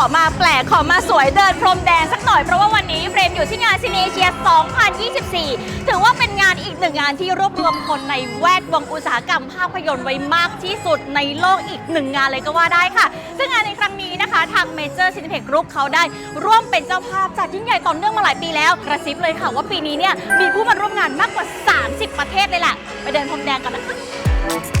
ปลกขอมาสวยเดินพรมแดงสักหน่อย เพราะว่าวันนี้เฟรมอยู่ที่งานซินเอเชีย 2024 ถือว่าเป็นงานอีกหนึ่งงานที่รวบรวมคนในแวดวงอุตสาหกรรมภาพยนตร์ไว้มากที่สุดในโลกอีกหนึ่งงานเลยก็ว่าได้ค่ะ ซึ่งงานในครั้งนี้นะคะ ทางเมเจอร์ซินเ e กรุ๊ปเขาได้ร่วมเป็นเจ้าภาพจัดยิ่งใหญ่ต่อเนื่องมาหลายปีแล้ว กระซิบเลยค่ะว่าปีนี้เนี่ยมีผู้มาร่วมงานมากกว่า 30 ประเทศเลยแหละไปเดินพรมแดงกันนะคะ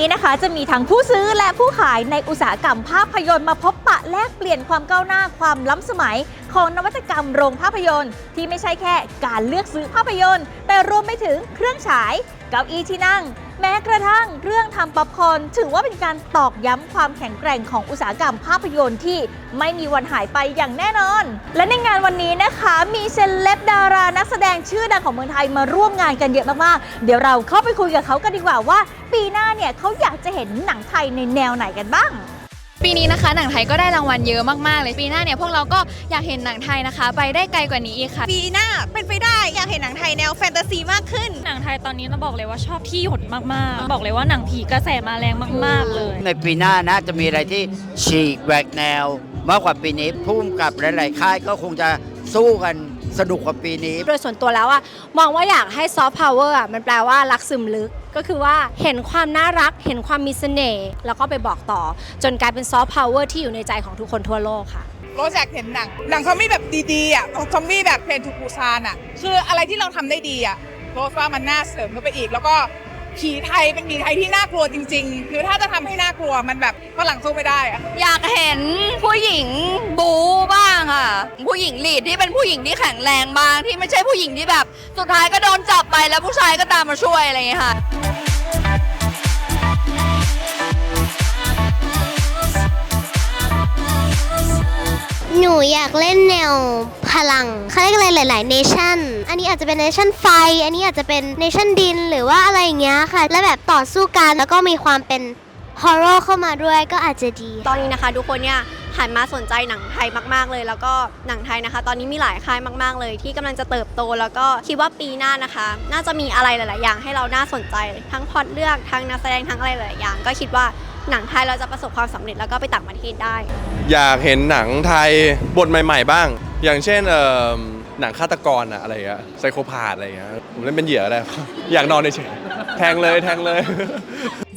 นี้นะคะจะมีทั้งผู้ซื้อและผู้ขายในอุตสาหกรรมภาพยนตร์มาพบปะแลกเปลี่ยนความก้าวหน้าความล้ำสมัย ของนวัตกรรมโรงภาพยนตร์ ที่ไม่ใช่แค่การเลือกซื้อภาพยนตร์ แต่รวมไปถึงเครื่องฉาย เก้าอี้ที่นั่ง แม้กระทั่งเรื่องทำป๊อปคอร์นถือว่าเป็นการตอกย้ำความแข็งแกร่งของอุตสาหกรรมภาพยนตร์ที่ไม่มีวันหายไปอย่างแน่นอน และในงานวันนี้นะคะมีเซเลบดารานักแสดงชื่อดังของเมืองไทยมาร่วมงานกันเยอะมากๆ เดี๋ยวเราเข้าไปคุยกับเขากันดีกว่าว่า ปีหน้าเนี่ยเขาอยากจะเห็นหนังไทยในแนวไหนกันบ้าง ปีนี้นะคะหนังไทยก็ได้รางวัลเยอะมากๆเลยปีหน้าเนี่ยพวกเราก็อยากเห็นหนังไทยนะคะ ไปได้ไกลกว่านี้อีกค่ะ ปีหน้าเป็นไปได้อยากเห็นหนังไทยแนวแฟนตาซีมากขึ้น หนังไทยตอนนี้ต้องบอกเลยว่าชอบที่หยดมากๆ บอกเลยว่าหนังผีกระแสมาแรงมาก ๆ เลย ในปีหน้านะจะมีอะไรที่ฉีกแหวกแนว มากกว่าปีนี้พุ่มกับหลาย ๆ ค่ายก็คงจะสู้กันสนุกกว่าปีนี้ โดยส่วนตัวแล้วอะมองว่าอยากให้ซอฟต์พาวเวอร์อะมันแปลว่ารักซึมลึก ก็คือว่าเห็นความน่ารัก เห็นความมีเสน่ห์แล้วก็ไปบอกต่อ จนกลายเป็นซอฟต์พาวเวอร์ที่อยู่ในใจของทุกคนทั่วโลกค่ะ โรสอยากเห็นหนัง หนังซอมบี้แบบดีๆอะซอมบี้แบบเพลนทูปูซานอะ คืออะไรที่เราทำได้ดีอะโรสว่ามันน่าเสริมเข้าไปอีก แล้วก็ผีไทยเป็นผีไทยที่น่ากลัวจริงๆ คือถ้าจะทำให้น่ากลัวมันแบบฝรั่งสู้ไม่ได้อะอยากเห็นผู้หญิงบูบ้างค่ะ ผู้หญิงลีดที่เป็นผู้หญิงที่แข็งแรงบ้างที่ไม่ใช่ผู้หญิงที่แบบ สุดท้ายก็โดนจับไปแล้วผู้ชายก็ตามมาช่วยอะไรอย่างเงี้ยค่ะ หนูอยากเล่นแนวพลังเขาเรียกอะไรหลาย ๆ เนชั่น อันนี้อาจจะเป็นเนชั่นไฟ อันนี้อาจจะเป็นเนชั่นดิน หรือว่าอะไรอย่างเงี้ยค่ะ แล้วแบบต่อสู้กันแล้วก็มีความเป็นฮอร์เรเข้ามาด้วยก็อาจจะดี ตอนนี้นะคะ ทุกคนเนี่ยหันมาสนใจหนังไทยมาก ๆ เลย แล้วก็หนังไทยนะคะ ตอนนี้มีหลายค่ายมาก ๆ เลย ที่กำลังจะเติบโต แล้วก็คิดว่าปีหน้านะคะ น่าจะมีอะไรหลาย ๆ อย่างให้เราน่าสนใจ ทั้งพอตเลือกทั้งนักแสดงทั้งอะไรหลายๆอย่าง ก็คิดว่า หนังไทยเราจะประสบความสำเร็จแล้วก็ไปต่างประเทศได้ อยากเห็นหนังไทยบทใหม่ ๆ บ้าง อย่างเช่นเอ่อหนังฆาตกรอะอะไรอะไซโคพาธอะไรอย่างเงี้ยผมเล่นเป็นเหยื่ออะไร อยากนอนเฉยๆแทงเลยแทงเลย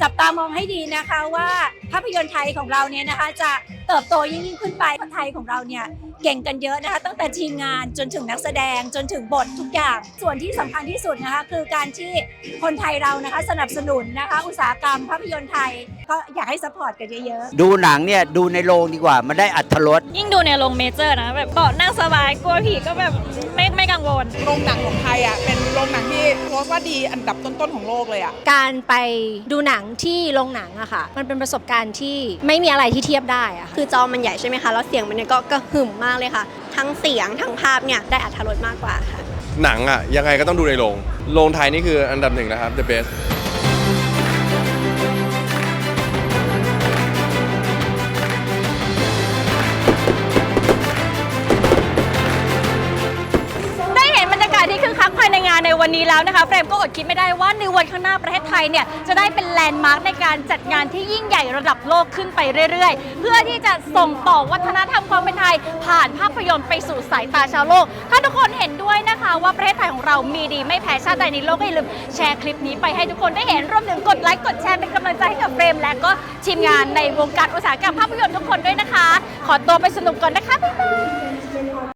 จับตามองให้ดีนะคะว่าภาพยนตร์ไทยของเราเนี่ยนะคะ จะเติบโตยิ่งยิ่งขึ้นไปคนไทยของเราเนี่ยเก่งกันเยอะนะคะ ตั้งแต่ทีมงานจนถึงนักแสดงจนถึงบททุกอย่าง ส่วนที่สำคัญที่สุดนะคะ คือการที่คนไทยเรานะคะ สนับสนุนนะคะ อุตสาหกรรมภาพยนตร์ไทย ก็อยากให้สปอร์ตกันเยอะๆดูหนังเนี่ยดูในโรงดีกว่ามันได้อัธรสยิ่งดูในโรงเมเจอร์นะแบบเบาะนั่งสบายกลัวผีก็แบบไม่ไม่กังวลโรงหนังของไทยอะเป็นโรงหนังที่โรสว่าดีอันดับต้นๆของโลกเลยอะการไปดูหนังที่โรงหนังอะค่ะ มันเป็นประสบการณ์ที่ไม่มีอะไรที่เทียบได้อะค่ะคือจอมันใหญ่ใช่ไหมคะ แล้วเสียงมันเนี่ยก็กระหึ่มมากเลยค่ะ ทั้งเสียงทั้งภาพเนี่ยได้อัธรสมากกว่าค่ะ หนังอะยังไงก็ต้องดูในโรง โรงไทยนี่คืออันดับหนึ่งนะครับ the best วันนี้แล้วนะคะเฟรมก็อดคิดไม่ได้ว่าในวันข้างหน้าประเทศไทยเนี่ยจะได้เป็นแลนด์มาร์คในการจัดงานที่ยิ่งใหญ่ระดับโลกขึ้นไปเรื่อยๆ เพื่อที่จะส่งต่อวัฒนธรรมความเป็นไทย ผ่านภาพยนตร์ไปสู่สายตาชาวโลก ถ้าทุกคนเห็นด้วยนะคะ ว่าประเทศไทยของเรามีดีไม่แพ้ชาติใดในโลกก็อย่าลืมแชร์คลิปนี้ไปให้ทุกคนได้เห็นรวมถึงกดไลค์กดแชร์เป็นกำลังใจให้กับเฟรมและก็ทีมงานในวงการอุตสาหกรรมภาพยนตร์ทุกคนด้วยนะคะ ขอตัวไปสนุกก่อนนะคะบ๊ายบาย